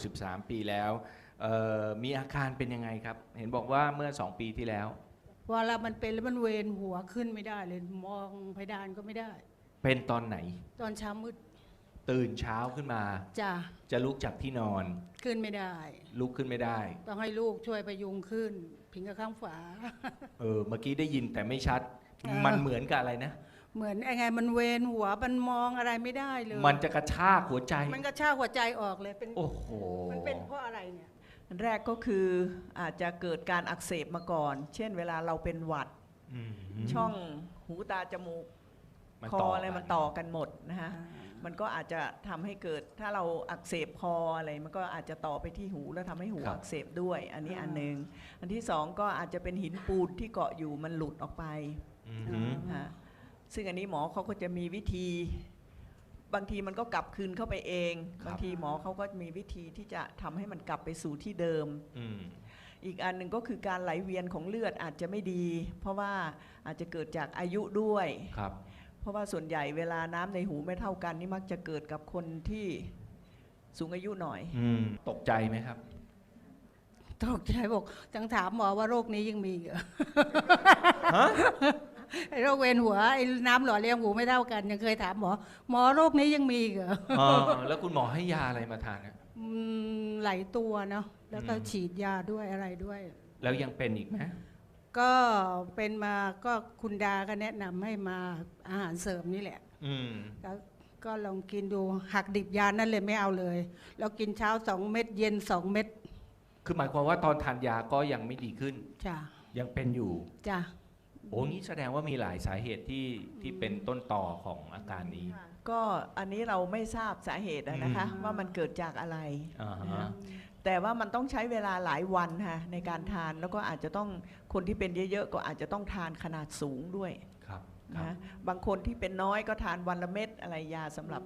63 ปีแล้วเอ่อมีอาการเป็นยังไงครับ เห็นบอกว่าเมื่อ 2 ปีที่แล้วเวลามันเป็นแล้วมันเวียนหัวขึ้นไม่ได้เลยมองเพดานก็ไม่ได้ เป็นตอนไหน ตอนเช้ามืดตื่นเช้าขึ้นมาจ้ะจะลุกจากที่นอน ขึ้นไม่ได้ ลุกขึ้นไม่ได้ ต้องให้ลูกช่วยประยุงขึ้น พิงกับข้างฝา เออเมื่อกี้ได้ยินแต่ไม่ชัดเออมันเหมือนกับอะไรนะ เหมือนไอ้ไงมันเวียนหัวมันมองอะไรไม่ได้เลย มันจะกระชากหัวใจ มันก็ชากหัวใจออกเลยเป็นโอ้โหมันเป็นเพราะอะไรเนี่ยอันแรกก็คืออาจจะเกิดการอักเสบมาก่อน เช่นเวลาเราเป็นหวัดอืมช่องหูตาจมูกมันคอต่อะไรกัมันต่อกันหมดนะฮะมันก็อาจจะทำให้เกิดถ้าเราอักเสบคออะไรมันก็อาจจะต่อไปที่หูแล้วทำให้หูอักเสบด้วย อันนี้อันหนึ่งอันที่สองก็อาจจะเป็นหินปูนที่เกาะอยู่มันหลุดออกไปอือหือฮะ ซึ่งอันนี้หมอเขาก็จะมีวิธี บางทีมันก็กลับคืนเข้าไปเอง บางทีหมอเขาก็มีวิธีที่จะทำให้มันกลับไปสู่ที่เดิม อืม อีกอันหนึ่งก็คือการไหลเวียนของเลือดอาจจะไม่ดี เพราะว่าอาจจะเกิดจากอายุด้วย ครับ เพราะว่าส่วนใหญ่เวลาน้ำในหูไม่เท่ากันนี่มักจะเกิดกับคนที่สูงอายุหน่อย อืม ตกใจไหมครับ ตกใจบอกจังถามหมอว่าโรคนี้ยังมีเหรอฮะ ไอ้โรคเวียนหัวไอ้น้ำหล่อเลี้ยงหูไม่เท่ากันยังเคยถามหมอหมอโรคนี้ยังมีเหรอเออแล้วคุณหมอให้ยาอะไรมาทานอะอืมหลายตัวเนาะแล้วก็อืมฉีดยาด้วยอะไรด้วย แล้วยังเป็นอีกไหมก็เป็นมาก็คุณดาก็แนะนำให้มาอาหารเสริมนี่แหละอืม แล้วก็ลองกินดูหักดิบยานั่นเลยไม่เอาเลยเรากินเช้าสองเม็ดเย็นสองเม็ดคือหมายความว่าตอนทานยาก็ยังไม่ดีขึ้น จ้ะยังเป็นอยู่ จ้ะ โอ้งี้แสดงว่ามีหลายสาเหตุที่ที่เป็นต้นต่อของอาการนี้ ก็อันนี้เราไม่ทราบสาเหตุอะนะคะอืมว่ามันเกิดจากอะไรอ่านะฮะฮะแต่ว่ามันต้องใช้เวลาหลายวันค่ะในการทานแล้วก็อาจจะต้องคนที่เป็นเยอะๆ ก็อาจจะต้องทานขนาดสูงด้วยครับคนะรับฮะบางคนที่เป็นน้อยก็ทานวันละเม็ดอะไรยาสำหรับ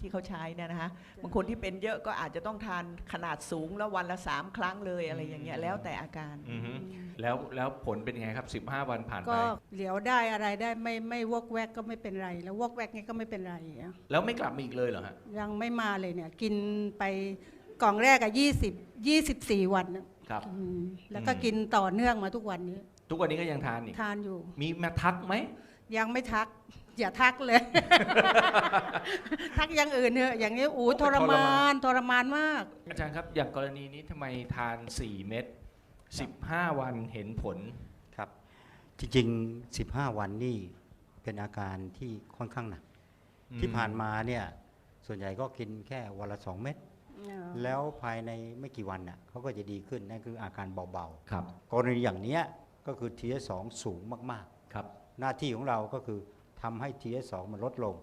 ที่เขาใช้เนี่ยนะคะบางคนที่เป็นเยอะก็อาจจะต้องทานขนาดสูงแล้ววันละสามครั้งเลยอะไรอย่างเงี้ยแล้วแต่อาการอือฮึแล้วแล้วผลเป็นยังไงครับ 15 วันผ่านไป ก็เหลียวได้อะไรได้ไม่ไม่วอกแวกก็ไม่เป็นไร แล้ววอกแวกนี่ก็ไม่เป็นไรอะแล้วไม่กลับมาอีกเลยเหรอฮะยังไม่มาเลยเนี่ย กินไปกล่องแรกอะยี่สิบยี่สิบสี่วันน่ะครับ อืมแล้วก็อืมกินต่อเนื่องมาทุกวันนี้ ทุกวันนี้ก็ยังทานอีก ทานอยู่ มีมาทักไหมยังไม่ทักอย่าทักเลย ทักอย่างอื่นเถอะอย่างนี้อู้ทรมานทรมานมาก อาจารย์ครับ อย่างกรณีนี้ทำไมทาน 4 เม็ด15 วันเห็นผล ครับ จริงๆ 15 วันนี่เป็นอาการที่ค่อนข้างหนัก อืม ที่ผ่านมาเนี่ยส่วนใหญ่ก็กินแค่วันละ2เม็ดแล้วภายในไม่กี่วันน่ะเขาก็จะดีขึ้นนั่นคืออาการเบาครับ ๆ กรณีอย่างเนี้ยก็คือ TS2 สูงมากครับ ๆ หน้าที่ของเราก็คือ ทำให้ TS2 มันลดลง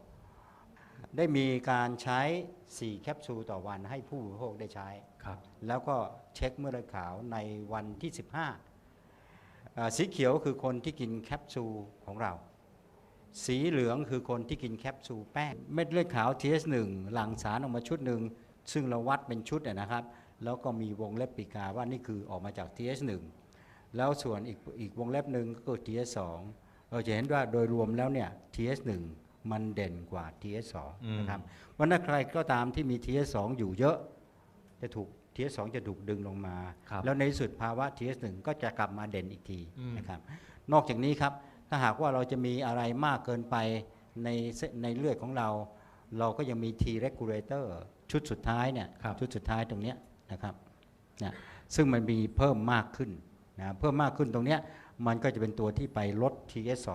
ได้มีการใช้ 4 แคปซูลต่อวันให้ผู้บริโภคได้ใช้ ครับ แล้วก็เช็คเมื่อเลือดขาวในวันที่ 15อ่าสีเขียวคือคนที่กินแคปซูลของเรา สีเหลืองคือคนที่กินแคปซูลแป้ง เม็ดเลือดขาว TS1 หลั่งสารออกมาชุดหนึ่ง ซึ่งเราวัดเป็นชุดอะนะครับ แล้วก็มีวงเล็บปีกาว่านี่คือออกมาจาก TS1 แล้วส่วนอีกอีกวงเล็บหนึ่งก็คือ TS2 เราจะเห็นว่าโดยรวมแล้วเนี่ย TS1 มันเด่นกว่า TS2 อืมนะครับวันนั้นใครก็ตามที่มี TS2 อยู่เยอะจะถูก TS2 จะถูกดึงลงมาครับแล้วในที่สุดภาวะ TS1 ก็จะกลับมาเด่นอีกทีอืมนะครับนอกจากนี้ครับถ้าหากว่าเราจะมีอะไรมากเกินไปในเส้นในเลือดของเรา เราก็ยังมี T regulator ชุดสุดท้ายเนี่ยครับชุดสุดท้ายตรงเนี้ยนะครับนะซึ่งมันมีเพิ่มมากขึ้นนะเพิ่มมากขึ้นตรงเนี้ย มันก็จะเป็นตัวที่ไปลด TS2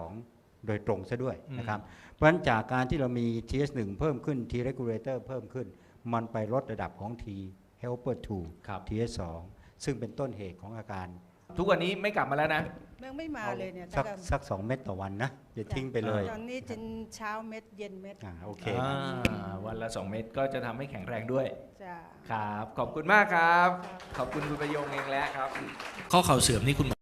โดยตรงซะด้วยนะครับ เพราะฉะนั้นจากการที่เรามี TS1 เพิ่มขึ้น T regulator เพิ่มขึ้น มันไปลดระดับของ T helper ครับ2 TS2 ซึ่งเป็นต้นเหตุของอาการ ทุกวันนี้ไม่กลับมาแล้วนะ ยังไม่มาเลยเนี่ยสักตั้งแต่สักสองเม็ดต่อวันนะอย่าทิ้งไปเลย ตอนนี้กินเช้าเม็ดเย็นเม็ดอ่าโอเคอ่าวันละ 2 เม็ดก็จะทำให้แข็งแรงด้วย จ้า ครับ ขอบคุณมากครับ ขอบคุณคุณประโยงเองแล้วครับ ข้อเข่าเสื่อมนี่คุณหมอ